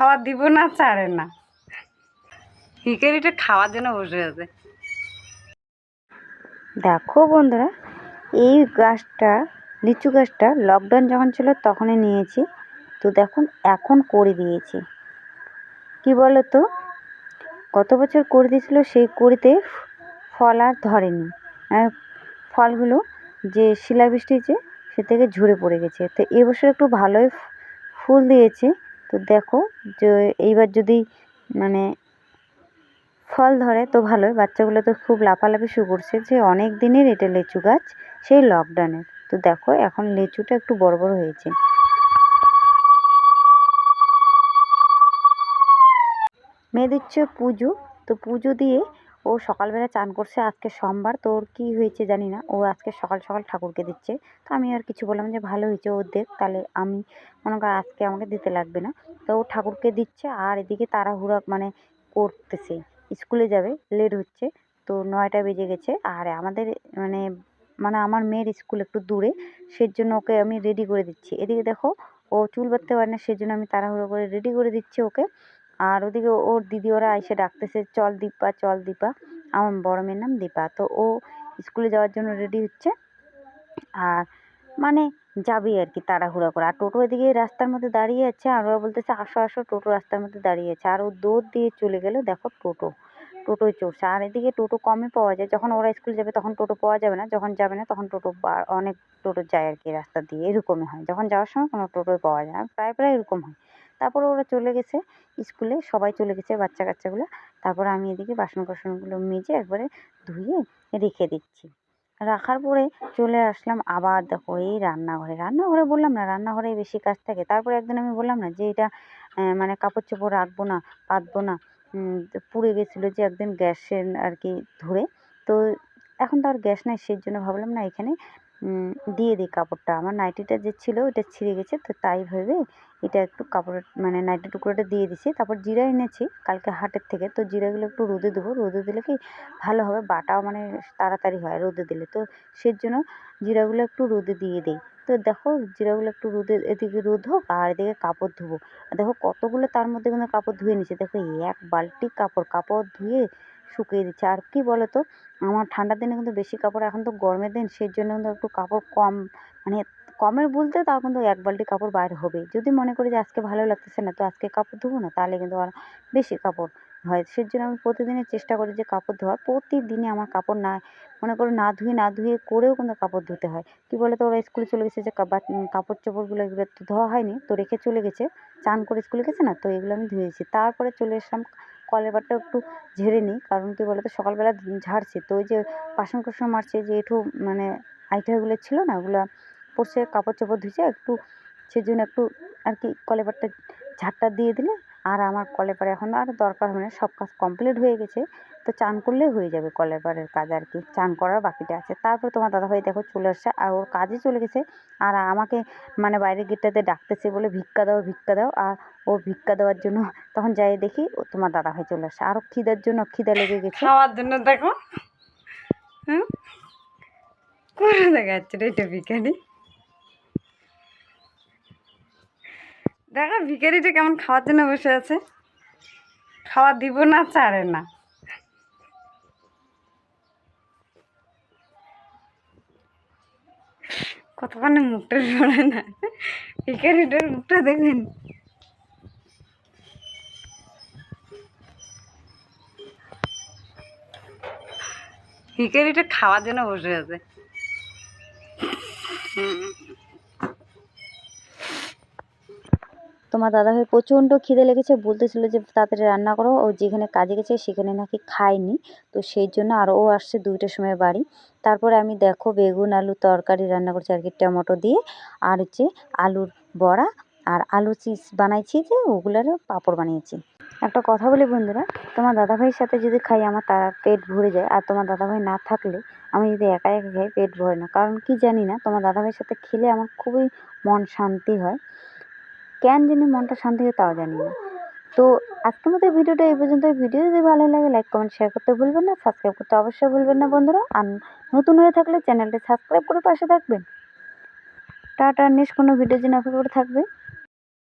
খাওয়া দিব না ছাড়ে না। হিকারিটা খাওয়ার জন্য বসে আছে। দেখো বন্ধুরা এই গাছটা লিচু গাছটা লকডাউন যখন ছিল তখনই নিয়েছি। তো দেখুন এখন করে দিয়েছি। কি বলো তো গত বছর করে দিয়েছিল সেই কড়িতে ফল আর ধরেনি। আর ফলগুলো যে শিলাবৃষ্টি যে সে থেকে ঝরে পড়ে গেছে। তো এবছর একটু ভালোই ফুল দিয়েছে। তো দেখো যে এইবার যদি মানে ফল ধরে তো ভালোই, বাচ্চাগুলো তো খুব লাফালাফি শুরু করছে যে অনেক দিনের এটা লিচু গাছ সেই লকডাউনের তো দেখো এখন লিচুটা একটু বড় বড় হয়েছে। মেয়ে দিচ্ছে পুজো, তো পুজো দিয়ে ও সকালবেলা চান করছে আজকে সোমবার, তো ওর কী হয়েছে জানি না। ও আজকে সকাল সকাল ঠাকুরকে দিচ্ছে। তো আমি আর কিছু বললাম যে, ভালো হয়েছে ও দেখ, তাহলে আমি মনে কর আজকে আমাকে দিতে লাগবে না। তো ও ঠাকুরকে দিচ্ছে আর এদিকে তাড়াহুড়া মানে করতেছে। স্কুলে যাবে, লেট হচ্ছে, তো নয়টা বেজে গেছে। আর আমাদের মানে মানে আমার মেয়ের স্কুল একটু দূরে সেই জন্য ওকে আমি রেডি করে দিচ্ছি। এদিকে দেখো, ও চুল বাঁধতে পারে না সেই জন্য আমি তাড়াহুড়ো করে রেডি করে দিচ্ছি ওকে। আর ওদিকে ওর দিদি ওরা এসে ডাকতেছে, চল দীপা চল দীপা। আমার বড় মেয়ের নাম দীপা। তো ও স্কুলে যাওয়ার জন্য রেডি হচ্ছে। আর মানে যাবে আর কি তাড়াহুড়া করে। আর টোটো এদিকে রাস্তার মধ্যে দাঁড়িয়ে আছে। আর ওরা বলতেছে, আসো আসো। টোটো রাস্তার মধ্যে দাঁড়িয়ে আছে। আর ও দৌড় দিয়ে চলে গেল, দেখো টোটো। টোটোয় চড়ছে। আর এদিকে টোটো কমই পাওয়া যায়। যখন ওরা স্কুল যাবে তখন টোটো পাওয়া যাবে না। যখন যাবে না তখন টোটো অনেক টোটো যায় আর কি রাস্তা দিয়ে। এরকমই হয়। যখন যাওয়ার সময় কোনো টোটোই পাওয়া যায় না। প্রায় প্রায় এরকম হয়। তারপরে ওরা চলে গেছে স্কুলে, সবাই চলে গেছে বাচ্চা কাচ্চাগুলো তারপরে আমি এদিকে বাসন কোসনগুলো মেজে একবারে ধুয়ে রেখে দিচ্ছি। রাখার পরে চলে আসলাম আবার দেখো এই রান্নাঘরে। রান্নাঘরে বললাম না রান্নাঘরে বেশি কাজ থাকে। তারপরে একদিন আমি বললাম না যে এটা মানে কাপড় চোপড় রাখব না, পাতবো না। পুড়ে গেছিল যে একদিন গ্যাসের আর কি ধরে। তো এখন তো আর গ্যাস নাই, সেই জন্য ভাবলাম না এখানে দিয়ে দিই কাপড়টা। আমার নাইটিটা যে ছিল ওটা ছিঁড়ে গেছে, তো তাই ভেবে এটা একটু কাপড়ের মানে নাইটি টুকরোটা দিয়ে দিছি। তারপর জিরা এনেছি কালকে হাটের থেকে, তো জিরাগুলো একটু রোদে দেবো রোদে দিলে কি ভালো হবে, বাটাও মানে তাড়াতাড়ি হয় রোদে দিলে। তো সেই জন্য জিরাগুলো একটু রোদে দিয়ে দিই। তো দেখো জিরাগুলো একটু রোদে, এদিকে রোদ হোক আর এদিকে কাপড় ধোবো। দেখো কতগুলো তার মধ্যে কিন্তু কাপড় ধুয়ে নিয়েছি দেখো এক বালতি কাপড় কাপড় ধুয়ে শুকিয়ে দিচ্ছে। আর কি বলো তো আমার ঠান্ডার দিনে কিন্তু বেশি কাপড়, এখন তো গরমের দিন সেই জন্য কিন্তু একটু কাপড় কম মানে কমের বলতে তাও কিন্তু এক বালতি কাপড় বাইর হবে যদি মনে করি যে আজকে ভালো লাগতেছে না, তো আজকে কাপড় ধোবো না, তাহলে কিন্তু আর বেশি কাপড় হয়। সেই জন্য আমি প্রতিদিনের চেষ্টা করি যে কাপড় ধোয়ার। প্রতিদিনই আমার কাপড় না, মনে করো না ধুয়ে না ধুয়ে করেও কিন্তু কাপড় ধুতে হয়। কী বলো তো ওরা স্কুলে চলে গেছে যে কাপড় চোপড়গুলো এগুলো তো ধোয়া হয়নি, তো রেখে চলে গেছে। চান করে স্কুলে গেছে না, তো এগুলো আমি ধুয়েছি তারপরে চলে এসলাম কলের একটু ঝেড়ে নিই, কারণ কী বলো তো সকালবেলা ঝাড়ছি। তো ওই যে বাসন কোসন মারছে, যে একটু মানে আইটাগুলো ছিল না, ওগুলো পড়ছে কাপড় চোপড় ধুয়েছে একটু সেই জন্য একটু আর কি কলের বারটা ঝাড়টা দিয়ে দিলে আর আমার কলের পাড়ে এখন আর দরকার হবে না, সব কাজ কমপ্লিট হয়ে গেছে, তো চান করলেই হয়ে যাবে কলের পাড়ের কাজ আর কি, চান করার বাকিটা আছে। তারপর তোমার দাদাভাই দেখো চলে আসছে আর ওর কাজে চলে গেছে আর আমাকে মানে বাইরের গেটটাতে ডাকতেছে বলে ভিক্ষা দাও ভিক্ষা দাও আর ও ভিক্ষা দেওয়ার জন্য তখন যাই দেখি ও তোমার দাদাভাই চলে আসছে। আরও খিদার জন্য খিদা লেগে গেছে। খাওয়ার জন্য দেখো, হুম? করে দেখা যাচ্ছে রে এটা ভিখারি। দেখো ভিখারিটা কেমন খাওয়ার জন্য বসে আছে। খাওয়া দিব না, ছাড়ে না। কতক্ষণে মুখটা সরে না। ভিখারিটার মুখটা দেখবেন ভিকারিটা খাওয়ার জন্য বসে আছে। তোমার দাদাভাই প্রচণ্ড খিদে লেগেছে, বলতেছিল যে তাড়াতাড়ি রান্না করো, ও যেখানে কাজে গেছে সেখানে নাকি খায়নি। তো সেই জন্য আর ও আসছে দুইটার সময় বাড়ি। তারপরে আমি দেখো বেগুন, আলু তরকারি রান্না করছি, আর কি টমেটো দিয়ে, আর হচ্ছে আলুর বড়া, আর আলু চিপস বানাইছি যে ওগুলোরও পাঁপড় বানিয়েছি। একটা কথা বলি বন্ধুরা, তোমার দাদাভাইয়ের সাথে যদি খাই আমার তার পেট ভরে যায়, আর তোমার দাদাভাই না থাকলে আমি যদি একা একা খাই পেট ভরে না। কারণ কি জানি না, তোমার দাদাভাইয়ের সাথে খেলে আমার খুবই মন শান্তি হয়। কেন জানি মনটা শান্তি হয় তাও জানি না। তো আজকের মতো ভিডিওটা এই পর্যন্ত ভিডিও যদি ভালো লাগে লাইক কমেন্ট শেয়ার করতে ভুলবেন না সাবস্ক্রাইব করতে অবশ্যই ভুলবেন না বন্ধুরা। আর নতুন হয়ে থাকলে চ্যানেলটি সাবস্ক্রাইব করে পাশে থাকবেন। টাটা নেক্সট কোনো ভিডিওর জন্য অপেক্ষা করে থাকবে।